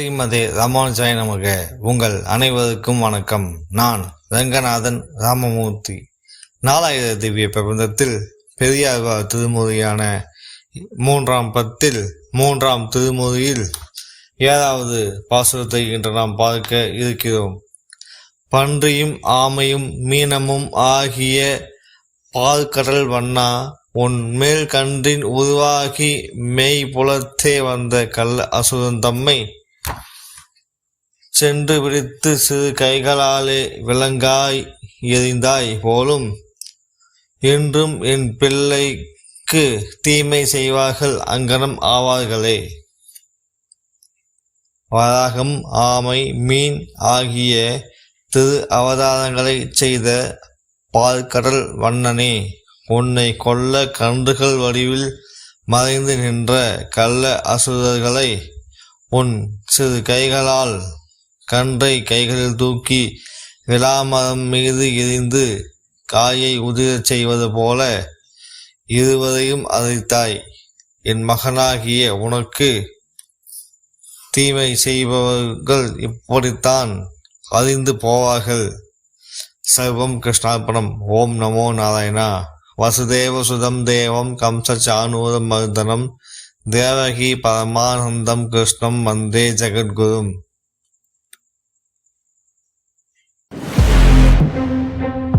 ஸ்ரீமதி ராமானுஜாய நமக. உங்கள் அனைவருக்கும் வணக்கம். நான் ரங்கநாதன் ராமமூர்த்தி. நாலாயிர திவ்ய பிரபந்தத்தில் பெரியாழ்வார் திருமுறையான மூன்றாம் பத்தில் மூன்றாம் திருமுறையில் ஏழாவது பாசுரத்தை இன்று நாம் பார்க்க இருக்கிறோம். பன்றியும் ஆமையும் மீனமும் ஆகிய பால்கடல் வண்ணா உன் மேல் கன்றின் உருவாகி மெய் புலத்தே வந்த கள்ள அசுரன் தம்மை சென்று பிடித்து சிறு கைகளாலே விலங்காய் எறிந்தாய் போலும் என்றும் என் பிள்ளைக்கு தீமை செய்வார்கள் அங்கனம் ஆவார்களே. வராகம் ஆமை மீன் ஆகிய திரு அவதாரங்களை செய்த பால்கடல் வண்ணனே உன்னை கொல்ல கன்றுகள் வடிவில் மறைந்து நின்ற கள்ள அசுரர்களை உன் சிறு கைகளால் கன்றை கைகளில் தூக்கி விலாமரம் மீது எரிந்து காயை உதிரச் செய்வது போல இருவரையும் அழைத்தாய் என் மகனாகிய உனக்கு தீமை செய்பவர்கள் இப்படித்தான் அறிந்து போவார்கள். சர்வம் கிருஷ்ணார்ப்பணம். ஓம் நமோ நாராயணா. வசுதேவ சுதம் தேவம் கம்ச சானூர மர்தனம். தேவகி பரமானந்தம் கிருஷ்ணம் வந்தே ஜெகத்குரும். thank you